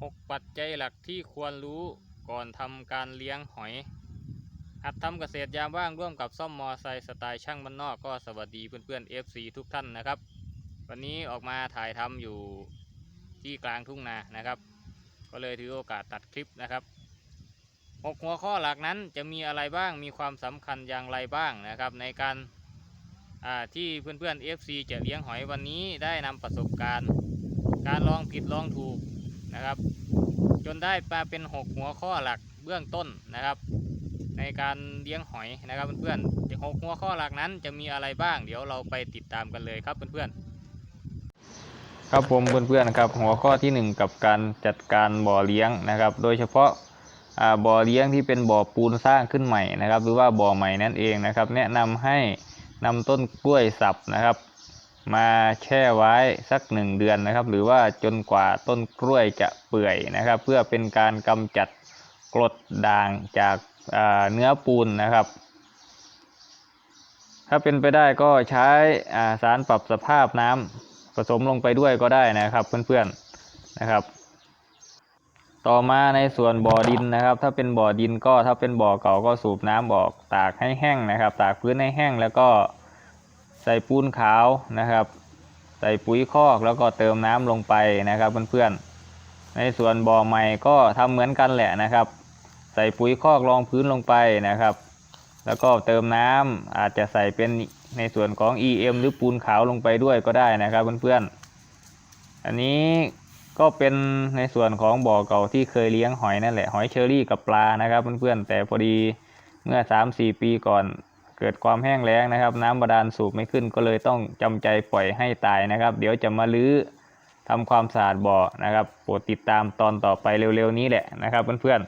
6 ปัจจัยหลักที่ควรรู้ก่อนทำการเลี้ยงหอย หัดทำเกษตรยามว่างร่วมกับซ่อมมอไซค์สไตล์ช่างบ้านนอกก็สวัสดีเพื่อนๆ FC ทุกท่านนะครับ วันนี้ออกมาถ่ายทำอยู่ที่กลางทุ่งนานะครับ ก็เลยถือโอกาสตัดคลิปนะครับหกหัวข้อหลักนั้นจะมีอะไรบ้างมีความสำคัญอย่างไรบ้างนะครับ ในการอ่าที่เพื่อนๆ FC จะเลี้ยงหอยวันนี้ได้นำประสบการณ์ การลองผิดลองถูก นะครับ จนได้มาเป็น 6 หัวข้อหลักเบื้องต้นนะครับ ในการเลี้ยงหอยนะครับเพื่อนๆหกหัวข้อหลักนั้นจะมีอะไรบ้าง เดี๋ยวเราไปติดตามกันเลยครับเพื่อนๆครับผมเพื่อนๆครับหัวข้อที่ 1 กับการจัดการบ่อเลี้ยงนะครับ โดยเฉพาะาบ่อเลี้ยงที่เป็นบ่อปูนสร้างขึ้นใหม่นะครับ หรือว่าบ่อใหม่นั่นเองนะครับ แนะนำให้นำต้นกล้วยสับนะครับ มาแช่ไว้สักหนึ่งเดือนนะครับ หรือว่าจนกว่าต้นกล้วยจะเปื่อยนะครับ เพื่อเป็นการกำจัดกรดด่างจากาเนื้อปูนนะครับ ถ้าเป็นไปได้ก็ใช้าสารปรับสภาพน้ำผสมลงไปด้วยก็ได้นะครับเพื่อนๆนะครับ ต่อมาในส่วนบ่อดินนะครับ ถ้าเป็นบ่อดินก็ถ้าเป็นบ่อเก่าก็สูบน้ำออกตากให้แห้งนะครับ ตากพื้นให้แห้งแล้วก็ ใส่ปูนขาวนะครับ ใส่ปุ๋ยคอกแล้วก็เติมน้ำลงไปนะครับเพื่อนๆ ในส่วนบ่อใหม่ก็ทำเหมือนกันแหละนะครับ ใส่ปุ๋ยคอกรองพื้นลงไปนะครับ แล้วก็เติมน้ำอาจจะใส่เป็นในส่วนของ EM หรือปูนขาวลงไปด้วยก็ได้นะครับเพื่อนๆ อันนี้ก็เป็นในส่วนของบ่อเก่าที่เคยเลี้ยงหอยนั่นแหละหอยเชอรี่กับปลานะครับเพื่อนๆแต่พอดีเมื่อ 3-4 ปีก่อน เกิดความแห้งแล้งนะครับ น้ำบาดาลสูบไม่ขึ้นก็เลยต้องจำใจปล่อยให้ตายนะครับ เดี๋ยวจะมาลื้อทำความสะอาดบ่อนะครับโปรดติดตามตอนต่อไปเร็วๆนี้แหละนะครับเพื่อน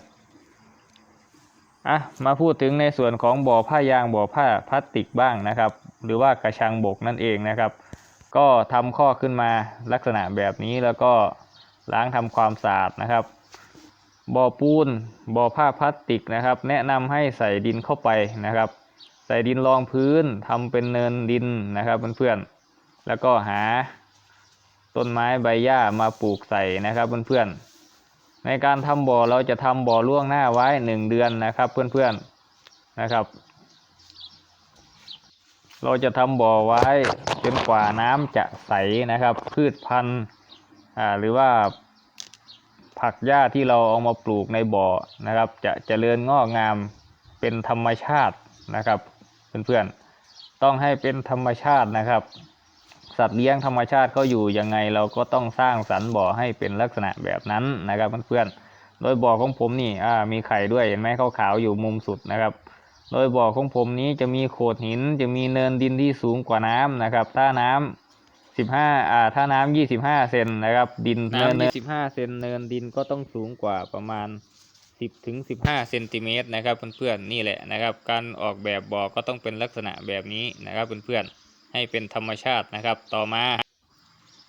ๆอะมาพูดถึงในส่วนของบ่อผ้ายางบ่อผ้าพลาสติกบ้างนะครับ หรือว่ากระชังบกนั่นเองนะครับ ก็ทำข้อขึ้นมาลักษณะแบบนี้แล้วก็ล้างทำความสะอาดนะครับบ่อปูนบ่อผ้าพลาสติกนะครับ แนะนำให้ใส่ดินเข้าไปนะครับ ส่ดินรองพื้นทำเป็นเนินดินนะครับเพื่อนๆแล้วก็หาต้นไม้ใบหญ้ามาปลูกใส่นะครับเพื่อนๆในการทำบ่อเราจะทำบ่อล่วงหน้าไว้หนึ่งเดือนนะครับเพื่อนๆนะครับ เราจะทำบ่อไว้จนกว่าน้ำจะใสนะครับ พืชพันธุ์หรือว่าผักหญ้าที่เราเอามาปลูกในบ่อนะครับ จะเจริญงอกงามเป็นธรรมชาตินะครับ เพื่อนๆ ต้องให้เป็นธรรมชาตินะครับ สัตว์เลี้ยงธรรมชาติเขาอยู่ยังไงเราก็ต้องสร้างสรรค์บ่อให้เป็นลักษณะแบบนั้นนะครับเพื่อนๆ โดยบ่อของผมนี่มีไข่ด้วยเห็นไหมขาวๆอยู่มุมสุดนะครับโดยบ่อของผมนี้จะมีโขดหินจะมีเนินดินที่สูงกว่าน้ำนะครับถ้าน้ำสิบห้าอ่าถ้าน้ำยี่สิบห้าเซนนะครับ ดินเนินยี่สิบห้าเซนเนินดินก็ต้องสูงกว่าประมาณ สิบถึงสิบห้าเซนติเมตรนะครับเพื่อนๆนี่แหละนะครับ การออกแบบบ่อก็ต้องเป็นลักษณะแบบนี้นะครับเพื่อนๆให้เป็นธรรมชาตินะครับ ต่อมา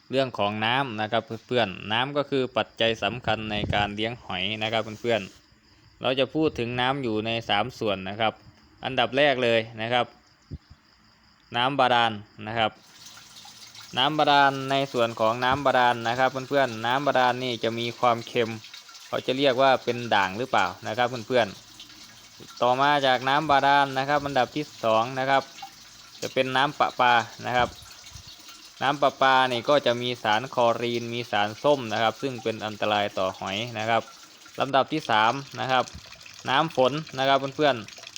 เรื่องของน้ำนะครับเพื่อนๆน้ำก็คือปัจจัยสำคัญในการเลี้ยงหอยนะครับเพื่อนๆเราจะพูดถึงน้ำอยู่ในสามส่วนนะครับ อันดับแรกเลยนะครับ น้ำบาดาลนะครับ น้ำบาดาลในส่วนของน้ำบาดาลนะครับเพื่อนๆน้ำบาดาลนี่จะมีความเค็ม เขาจะเรียกว่าเป็นด่างหรือเปล่านะครับเพื่อนๆต่อมาจากน้ำบาดาลนะครับอันดับที่สองนะครับ จะเป็นน้ำประปานะครับ น้ำประปานี่ก็จะมีสารคลอรีนมีสารส้มนะครับ ซึ่งเป็นอันตรายต่อหอยนะครับลำดับที่สามนะครับน้ำฝนนะครับเพื่อน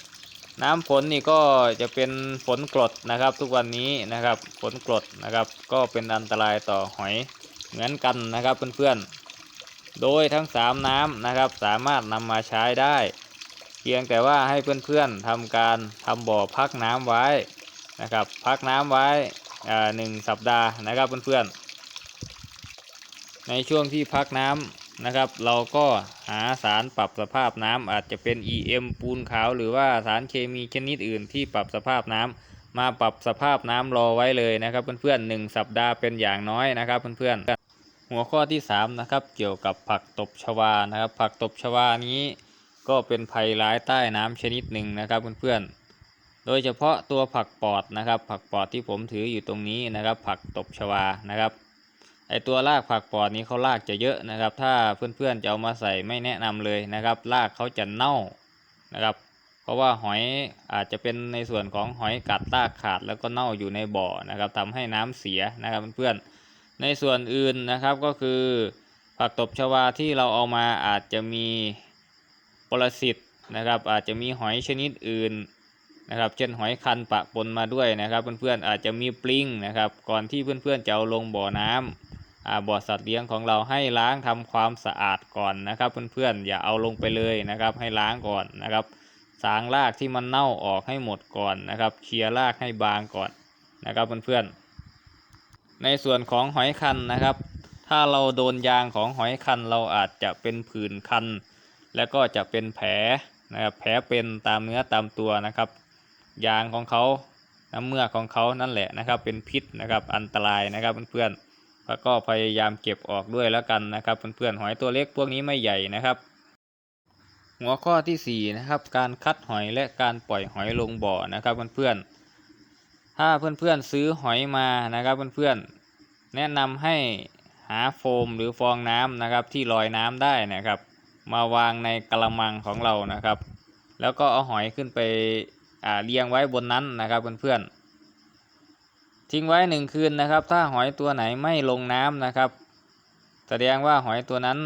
ๆน้ำฝนนี่ก็จะเป็นฝนกรดนะครับ ทุกวันนี้นะครับฝนกรดนะครับ ก็เป็นอันตรายต่อหอยเหมือนกันนะครับเพื่อนๆ โดยทั้งสามน้ำนะครับสามารถนำมาใช้ได้ เพียงแต่ว่าให้เพื่อนๆทำการทำบ่อพักน้ำไว้นะครับพักน้ำไว้หนึ่งสัปดาห์นะครับเพื่อนๆในช่วงที่พักน้ำนะครับ เราก็หาสารปรับสภาพน้ำอาจจะเป็น EM ปูนขาว หรือว่าสารเคมีชนิดอื่นที่ปรับสภาพน้ำมาปรับสภาพน้ำรอไว้เลยนะครับเพื่อนๆหนึ่งสัปดาห์เป็นอย่างน้อยนะครับเพื่อนๆ หัวข้อที่3นะครับเกี่ยวกับผักตบชวานะครับ ผักตบชวานี้ก็เป็นภัยร้ายใต้น้ำชนิดหนึ่งนะครับเพื่อนๆ โดยเฉพาะตัวผักปอดนะครับ ผักปอดที่ผมถืออยู่ตรงนี้นะครับ ผักตบชวานะครับไอตัวรากผักปอดนี้เขารากจะเยอะนะครับ ถ้าเพื่อนๆจะเอามาใส่ไม่แนะนำเลยนะครับรากเขาจะเน่านะครับ เพราะว่าหอยอาจจะเป็นในส่วนของหอยกัดรากขาดแล้วก็เน่าอยู่ในบ่อนะครับทำให้น้ำเสียนะครับเพื่อนๆ ในส่วนอื่นนะครับก็คือ ผักตบชวาที่เราเอามาอาจจะมีปรสิตนะครับ อาจจะมีหอยชนิดอื่นนะครับ เช่นหอยคันปะปนมาด้วยนะครับ เพื่อนๆอาจจะมีปลิงนะครับ ก่อนที่เพื่อนๆจะเอาลงบ่อน้ำอ่าบ่อสัตว์เลี้ยงของเราให้ล้างทำความสะอาดก่อนนะครับ เพื่อนๆอย่าเอาลงไปเลยนะครับ ให้ล้างก่อนนะครับสางรากที่มันเน่าออกให้หมดก่อนนะครับ เคลียร์รากให้บางก่อนนะครับเพื่อนๆ ในส่วนของหอยคันนะครับ ถ้าเราโดนยางของหอยคันเราอาจจะเป็นผื่นคัน แล้วก็จะเป็นแผลนะครับแผลเป็นตามเนื้อตามตัวนะครับ ยางของเขาน้ำเมือกของเขานั่นแหละนะครับ เป็นพิษนะครับอันตรายนะครับเพื่อนๆแล้วก็พยายามเก็บออกด้วยแล้วกันนะครับเพื่อนๆหอยตัวเล็กพวกนี้ไม่ใหญ่นะครับหัวข้อที่สี่นะครับการคัดหอยและการปล่อยหอยลงบ่อนะครับเพื่อนๆ ถ้าเพื่อนๆซื้อหอยมานะครับเพื่อนๆแนะนำให้หาโฟมหรือฟองน้ำนะครับที่ลอยน้ำได้นะครับ มาวางในกระมังของเรานะครับ แล้วก็เอาหอยขึ้นไปเรียงไว้บนนั้นนะครับเพื่อนๆทิ้งไว้หนึ่งคืนนะครับ ถ้าหอยตัวไหนไม่ลงน้ำนะครับ แสดงว่าหอยตัวนั้น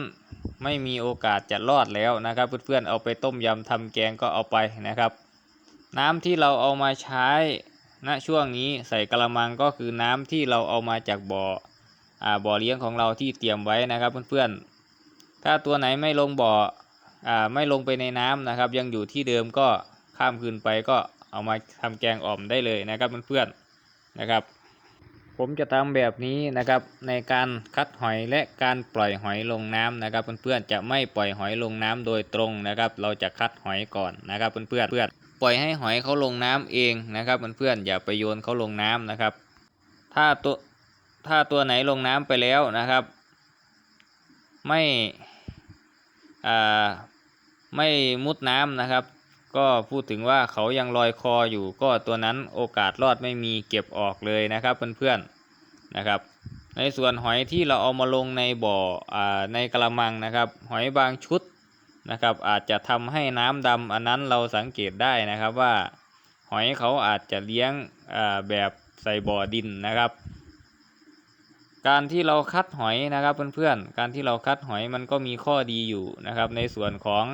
ไม่มีโอกาสจะรอดแล้วนะครับ เพื่อนๆเอาไปต้มยำทำแกงก็เอาไปนะครับ น้ำที่เราเอามาใช้ ณช่วงนี้ใส่กระมังก็คือน้ำที่เราเอามาจากบ่ออ่าบ่อเลี้ยงของเราที่เตรียมไว้นะครับเพื่อนๆ ถ้าตัวไหนไม่ลงบ่ออ่าไม่ลงไปในน้ำนะครับ ยังอยู่ที่เดิมก็ข้ามคืนไปก็เอามาทำแกงอ่อมได้เลยนะครับเพื่อนๆนะครับ ผมจะทำแบบนี้นะครับในการคัดหอยและการปล่อยหอยลงน้ำนะครับเพื่อนๆจะไม่ปล่อยหอยลงน้ำโดยตรงนะครับ เราจะคัดหอยก่อนนะครับเพื่อนๆ ปล่อยให้หอยเขาลงน้ำเองนะครับเพื่อนๆอย่าไปโยนเขาลงน้ำนะครับ ถ้าตัวถ้าตัวไหนลงน้ำไปแล้วนะครับ ไม่อ่าไม่มุดน้ำนะครับ ก็พูดถึงว่าเขายังลอยคออยู่ก็ตัวนั้นโอกาสรอดไม่มีเก็บออกเลยนะครับเพื่อนๆนะครับในส่วนหอยที่เราเอามาลงในบ่ออในกระมังนะครับ หอยบางชุด นะครับ อาจจะทำให้น้ำดำอันนั้นเราสังเกตได้นะครับว่า หอยเขาอาจจะเลี้ยงแบบใส่บ่อดินนะครับ การที่เราคัดหอยนะครับเพื่อนๆการที่เราคัดหอยมันก็มีข้อดีอยู่นะครับ ในส่วนของ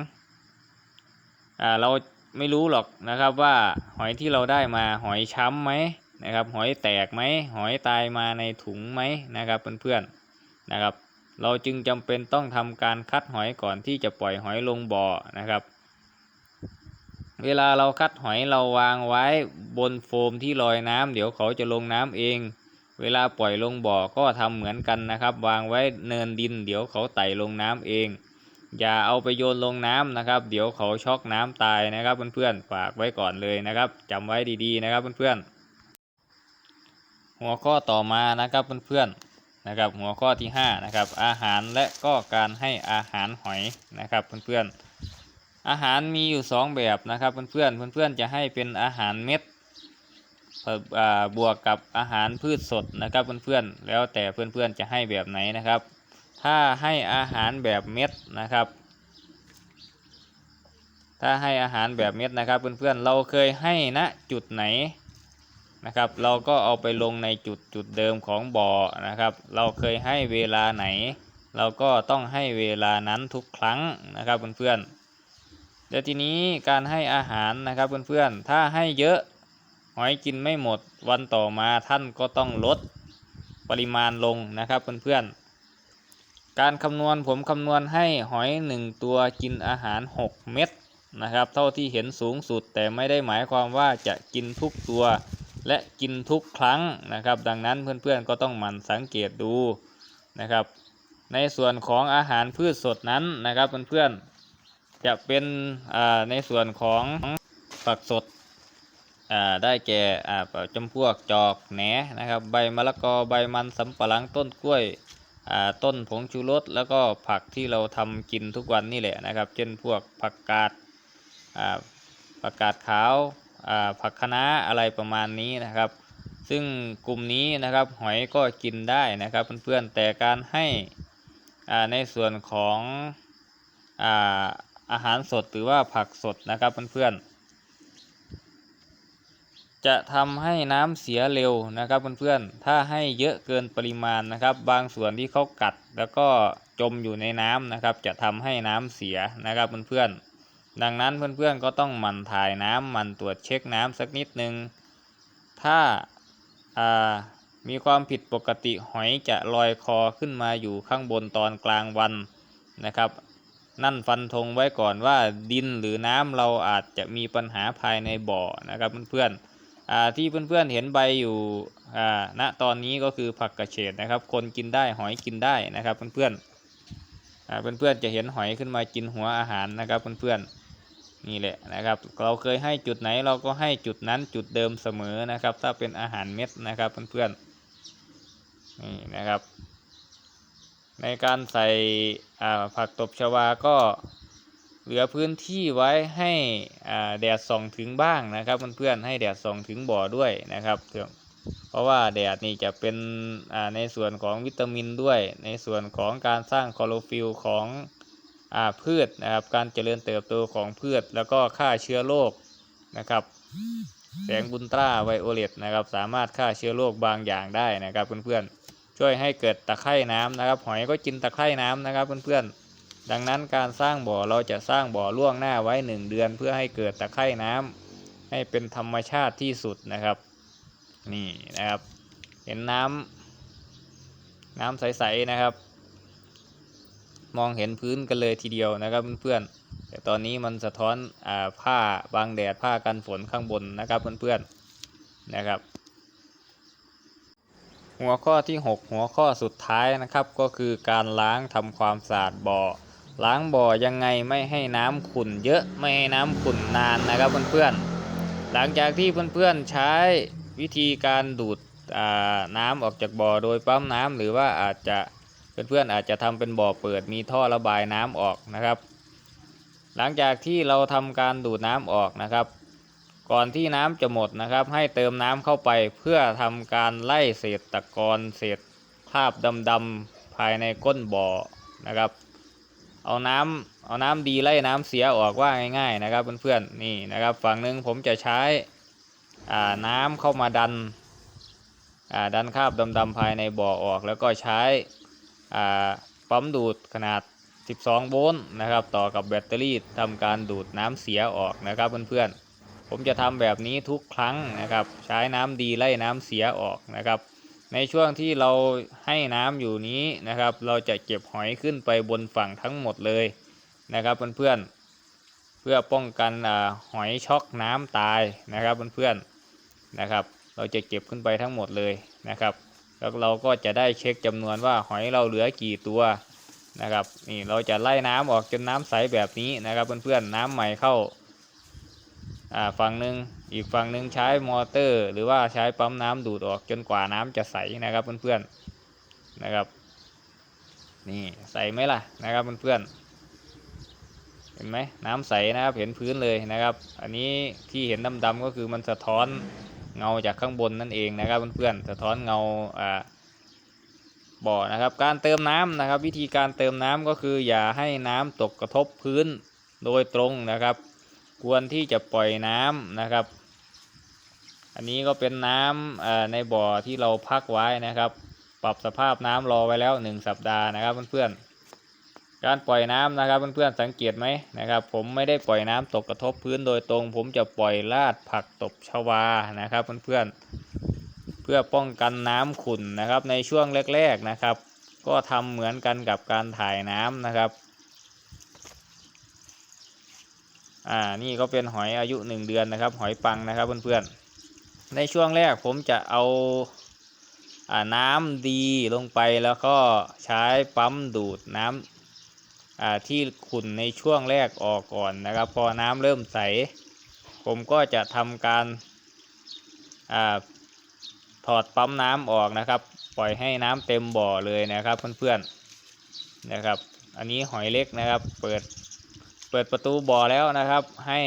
อเราไม่รู้หรอกนะครับว่าหอยที่เราได้มาหอยช้ำไหมนะครับ หอยแตกไหมหอยตายมาในถุงไหมนะครับเพื่อนๆนะครับ เราจึงจำเป็นต้องทำการคัดหอยก่อนที่จะปล่อยหอยลงบ่อนะครับ เวลาเราคัดหอยเราวางไว้บนโฟมที่ลอยน้ำเดี๋ยวเขาจะลงน้ำเอง เวลาปล่อยลงบ่อก็ทำเหมือนกันนะครับ วางไว้เนินดิน เดี๋ยวเขาไต่ลงน้ำเอง อย่าเอาไปโยนลงน้ำนะครับ เดี๋ยวเขาช็อกน้ำตายนะครับเพื่อนๆฝากไว้ก่อนเลยนะครับจำไว้ดีๆนะครับเพื่อนๆหัวข้อต่อมานะครับเพื่อนๆ นะครับหัวข้อที่ห้านะครับอาหารและก็การให้อาหารหอยนะครับเพื่อนๆอาหารมีอยู่สองแบบนะครับเพื่อนๆเพื่อนๆจะให้เป็นอาหารเม็ดบวกกับอาหารพืชสดนะครับเพื่อนๆแล้วแต่เพื่อนๆจะให้แบบไหนนะครับ ถ้าให้อาหารแบบเม็ดนะครับ ถ้าให้อาหารแบบเม็ดนะครับเพื่อนๆเราเคยให้ณจุดไหน นะครับ เราก็เอาไปลงในจุดจุดเดิมของบ่อนะครับ เราเคยให้เวลาไหน เราก็ต้องให้เวลานั้นทุกครั้งนะครับเพื่อนๆเดี๋ยทีนี้การให้อาหารนะครับเพื่อนๆถ้าให้เยอะหอยกินไม่หมดวันต่อมาท่านก็ต้องลดปริมาณลงนะครับเพื่อนๆการคำนวณผมคำนวณให้หอยหนึ่งตัวกินอาหาร 6 เม็ดนะครับ เท่าที่เห็นสูงสุดแต่ไม่ได้หมายความว่าจะกินทุกตัว และกินทุกครั้งนะครับ ดังนั้นเพื่อนๆก็ต้องหมั่นสังเกตดูนะครับ ในส่วนของอาหารพืชสดนั้นนะครับเพื่อนๆจะเป็นในส่วนของผักสดได้แก่จำพวกจอกแหนนะครับ ใบมะละกอใบมันสำปะหลังต้นกล้วยต้นผงชูรสแล้วก็ผักที่เราทำกินทุกวันนี่แหละนะครับ เช่นพวกผักกาดผักกาดขาว ผักคะน้าอะไรประมาณนี้นะครับ ซึ่งกลุ่มนี้นะครับหอยก็กินได้นะครับเพื่อนๆแต่การให้ในส่วนของอาอาหารสดหรือว่าผักสดนะครับเพื่อนๆ จะทำให้น้ำเสียเร็วนะครับเพื่อนๆ ถ้าให้เยอะเกินปริมาณนะครับ บางส่วนที่เขากัดแล้วก็จมอยู่ในน้ำนะครับ จะทำให้น้ำเสียนะครับเพื่อนๆ ดังนั้นเพื่อนๆก็ต้องหมั่นถ่ายน้ำหมั่นตรวจเช็คน้ำสักนิดนึง ถ้าามีความผิดปกติหอยจะลอยคอขึ้นมาอยู่ข้างบนตอนกลางวันนะครับ นั่นฟันธงไว้ก่อนว่าดินหรือน้ำเราอาจจะมีปัญหาภายในบ่อนะครับเพื่อนๆอ่าที่เพื่อนๆเห็นใบอยู่ณตอนนี้ก็คือผักกระเฉดนะครับ คนกินได้หอยกินได้นะครับเพื่อนๆอ่าเพื่อนๆจะเห็นหอยขึ้นมากินหัวอาหารนะครับเพื่อนๆ นี่แหละนะครับ เราเคยให้จุดไหนเราก็ให้จุดนั้นจุดเดิมเสมอนะครับ ถ้าเป็นอาหารเม็ดนะครับเพื่อนๆนี่นะครับ ในการใส่ผักตบชวาก็เหลือพื้นที่ไว้ให้แดดส่องถึงบ้างนะครับเพื่อนๆให้แดดส่องถึงบ่อด้วยนะครับเพราะว่าแดดนี่จะเป็นในส่วนของวิตามินด้วย ในส่วนของการสร้างคลอโรฟิลของ พืชนะครับ การเจริญเติบโตของพืช แล้วก็ฆ่าเชื้อโรคนะครับ แสงบุนตราไวโอเลตนะครับ สามารถฆ่าเชื้อโรคบางอย่างได้นะครับเพื่อนๆ ช่วยให้เกิดตะไคร่น้ำนะครับ หอยก็กินตะไคร่น้ำนะครับเพื่อนๆ ดังนั้นการสร้างบ่อเราจะสร้างบ่อล่วงหน้าไว้หนึ่งเดือน เพื่อให้เกิดตะไคร่น้ำให้เป็นธรรมชาติที่สุดนะครับ นี่นะครับ เห็นน้ำน้ำใสๆนะครับ มองเห็นพื้นกันเลยทีเดียวนะครับเพื่อนๆแต่ตอนนี้มันสะท้อนอ่าผ้าบางแดดผ้ากันฝนข้างบนนะครับเพื่อนๆนะครับ หัวข้อที่ 6 หัวข้อสุดท้ายนะครับก็คือการล้างทำความสะอาดบ่อ ล้างบ่อยังไงไม่ให้น้ำขุ่นเยอะไม่ให้น้ำขุ่นนานนะครับเพื่อนๆหลังจากที่เพื่อนๆใช้วิธีการดูดน้ำออกจากบ่อโดยปั๊มน้ำหรือว่าอาจจะ เพื่อนๆอาจจะทำเป็นบ่อเปิดมีท่อระบายน้ำออกนะครับ หลังจากที่เราทำการดูดน้ำออกนะครับ ก่อนที่น้ำจะหมดนะครับ ให้เติมน้ำเข้าไปเพื่อทำการไล่เศษตะกอนเศษคราบดำๆภายในก้นบ่อนะครับ เอาน้ำเอาน้ำดีไล่น้ำเสียออกว่าง่าย ๆนะครับเพื่อนๆนี่นะครับ ฝั่งหนึ่งผมจะใช้น้ำเข้ามาดันดันคราบดำๆภายในบ่อออก แล้วก็ใช้ ปั๊มดูดขนาด 12 โวลต์นะครับ ต่อกับแบตเตอรี่ทำการดูดน้ำเสียออกนะครับเพื่อนๆ ผมจะทำแบบนี้ทุกครั้งนะครับ ใช้น้ำดีไล่น้ำเสียออกนะครับ ในช่วงที่เราให้น้ำอยู่นี้นะครับ เราจะเก็บหอยขึ้นไปบนฝั่งทั้งหมดเลยนะครับเพื่อนๆเพื่อป้องกันอหอยช็อกน้ำตายนะครับเพื่อนๆนะครับ เราจะเก็บขึ้นไปทั้งหมดเลยนะครับ แล้วเราก็จะได้เช็คจำนวนว่าหอยเราเหลือกี่ตัวนะครับนี่เราจะไล่น้ำออกจนน้ำใสแบบนี้นะครับเพื่อนๆน้ำใหม่เข้าอ่าฝั่งหนึ่งอีกฝั่งหนึ่งใช้มอเตอร์ หรือว่าใช้ปั๊มน้ำดูดออกจนกว่าน้ำจะใสนะครับเพื่อนๆนะครับนี่ใสไหมล่ะนะครับเพื่อนๆเห็นไหมน้ำใสนะครับเห็นพื้นเลยนะครับ อันนี้ที่เห็นดำๆก็คือมันสะท้อน เงาจากข้างบนนั่นเองนะครับเพื่อนๆสะท้อนเงาอ่าบ่อนะครับ การเติมน้ำนะครับ วิธีการเติมน้ำก็คืออย่าให้น้ำตกกระทบพื้นโดยตรงนะครับ ควรที่จะปล่อยน้ำนะครับ อันนี้ก็เป็นน้ำในบ่อที่เราพักไว้นะครับ ปรับสภาพน้ำรอไว้แล้วหนึ่งสัปดาห์นะครับเพื่อนๆ การปล่อยน้ำนะครับเพื่อนๆสังเกตไหมนะครับ ผมไม่ได้ปล่อยน้ำตกกระทบพื้นโดยตรง ผมจะปล่อยลาดผักตบชวานะครับเพื่อนๆเพื่อป้องกันน้ำขุ่นนะครับในช่วงแรกๆนะครับ ก็ทำเหมือนกันกับการถ่ายน้ำนะครับอ่านี่ก็เป็นหอยอายุหนึ่งเดือนนะครับ หอยปังนะครับเพื่อนๆในช่วงแรกผมจะเอาอ่าน้ำดีลงไปแล้วก็ใช้ปั๊มดูดน้ำ ที่ขุ่นในช่วงแรกออกก่อนนะครับ พอน้ำเริ่มใส ผมก็จะทำการอถอดปั๊มน้ำออกนะครับ ปล่อยให้น้ำเต็มบ่อเลยนะครับเพื่อนๆนะครับ อันนี้หอยเล็กนะครับ เปิดเปิดประตูบ่อแล้วนะครับ ให้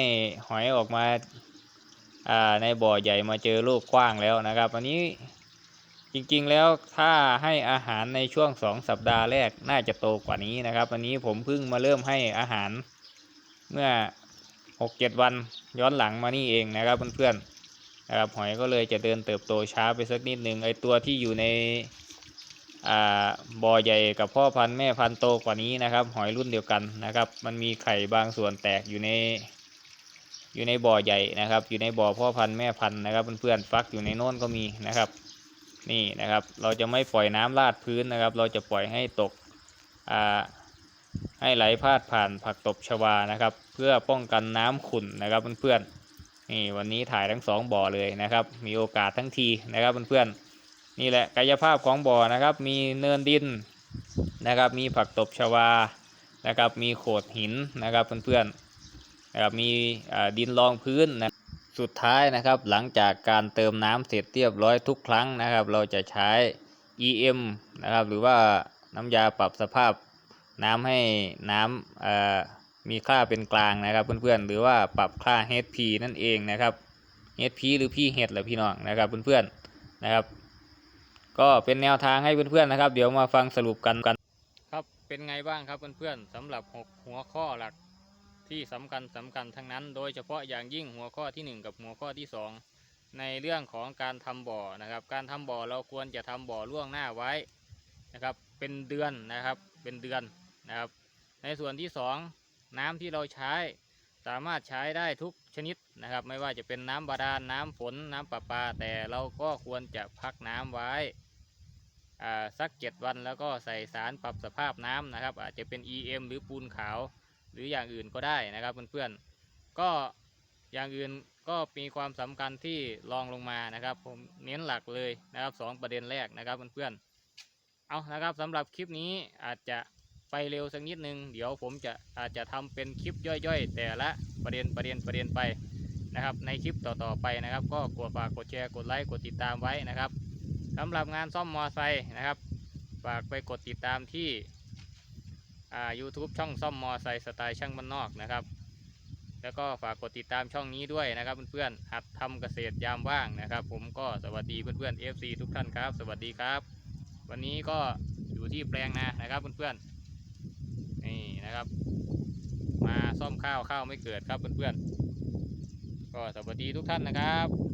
หอยออกมาในบ่อใหญ่มาเจอโลกกว้างแล้วนะครับ อันนี้ จริงๆแล้วถ้าให้อาหารในช่วงสองสัปดาห์แรกน่าจะโตกว่านี้นะครับอันนี้ผมเพิ่งมาเริ่มให้อาหารเมื่อหกเจ็ดวันย้อนหลังมานี่เองนะครับเพื่อนๆนะครับหอยก็เลยจะเดินเติบโตช้าไปสักนิดหนึ่งไอตัวที่อยู่ในบ่อใหญ่กับพ่อพันธุ์แม่พันธุ์โตกว่านี้นะครับ หอยรุ่นเดียวกันนะครับ มันมีไข่บางส่วนแตกอยู่ในอยู่ในบ่อใหญ่นะครับ อยู่ในบ่อพ่อพันธุ์แม่พันธุ์นะครับเพื่อนๆฟักอยู่ในโน่นก็มีนะครับ นี่นะครับ เราจะไม่ปล่อยน้ำลาดพื้นนะครับ เราจะปล่อยให้ตกอ่าให้ไหลพาดผ่านผักตบชวานะครับ เพื่อป้องกันน้ำขุ่นนะครับเพื่อนๆนี่วันนี้ถ่ายทั้งสองบ่อเลยนะครับ มีโอกาสทั้งทีนะครับเพื่อนๆนี่แหละกายภาพของบ่อนะครับ มีเนินดินนะครับ มีผักตบชวานะครับ มีโขดหินนะครับเพื่อนๆนะครับมีดินรองพื้นนะ สุดท้ายนะครับหลังจากการเติมน้ำเสร็จเรียบร้อยทุกครั้งนะครับ เราจะใช้ EM นะครับหรือว่าน้ำยาปรับสภาพน้ำให้น้ำมีค่าเป็นกลางนะครับเพื่อนๆหรือว่าปรับค่า HP นั่นเองนะครับ HP หรือพี่เห็ดหรือพี่น้องนะครับเพื่อนๆนะครับ ก็เป็นแนวทางให้เพื่อนๆนะครับ เดี๋ยวมาฟังสรุปกันกันครับเป็นไงบ้างครับเพื่อนๆสำหรับหัวข้อหลัก ที่สำคัญสำคัญทั้งนั้น โดยเฉพาะอย่างยิ่งหัวข้อทีหนึ่1 กับหัวข้อที่ 2 ในเรื่องของการทำบ่อนะครับ การทำบ่อเราควรจะทำบ่อล่วงหน้าไว้นะครับ เป็นเดือนนะครับ เป็นเดือนนะครับ ในส่วนที่ 2 น้ำที่เราใช้สามารถใช้ได้ทุกชนิดนะครับ ไม่ว่าจะเป็นน้ำบาดาลน้ำฝนน้ำประปา แต่เราก็ควรจะพักน้ำไว้สักเจ็ดวันแล้วก็ใส่สารปรับสภาพน้ำนะครับ อาจจะเป็น EM หรือปูนขาว หรืออย่างอื่นก็ได้นะครับเพื่อนๆก็อย่างอื่นก็มีความสำคัญที่รองลงมานะครับ ผมเน้นหลักเลยนะครับสองประเด็นแรกนะครับเพื่อนๆเอานะครับสำหรับคลิปนี้อาจจะไปเร็วสักนิดนึง เดี๋ยวผมจะอาจจะทำเป็นคลิปย่อยๆ แต่ละประเด็นประเด็นประเด็นไปนะครับ ในคลิปต่อๆไปนะครับ ก็กดฝากกดแชร์กดไลค์กดติดตามไว้นะครับสำหรับงานซ่อมมอไซค์นะครับฝากไปกดติดตามที่ อ่า YouTube ช่องซ่อมมอไซค์สไตล์ช่างบ้านนอกนะครับ แล้วก็ฝากกดติดตามช่องนี้ด้วยนะครับเพื่อนๆหัดทำเกษตรยามว่างนะครับ ผมก็สวัสดีเพื่อนๆ FC ทุกท่านครับ สวัสดีครับ วันนี้ก็อยู่ที่แปลงนานะครับเพื่อนๆนี่นะครับ มาซ่อมข้าวข้าวไม่เกิดครับเพื่อนๆก็สวัสดีทุกท่านนะครับ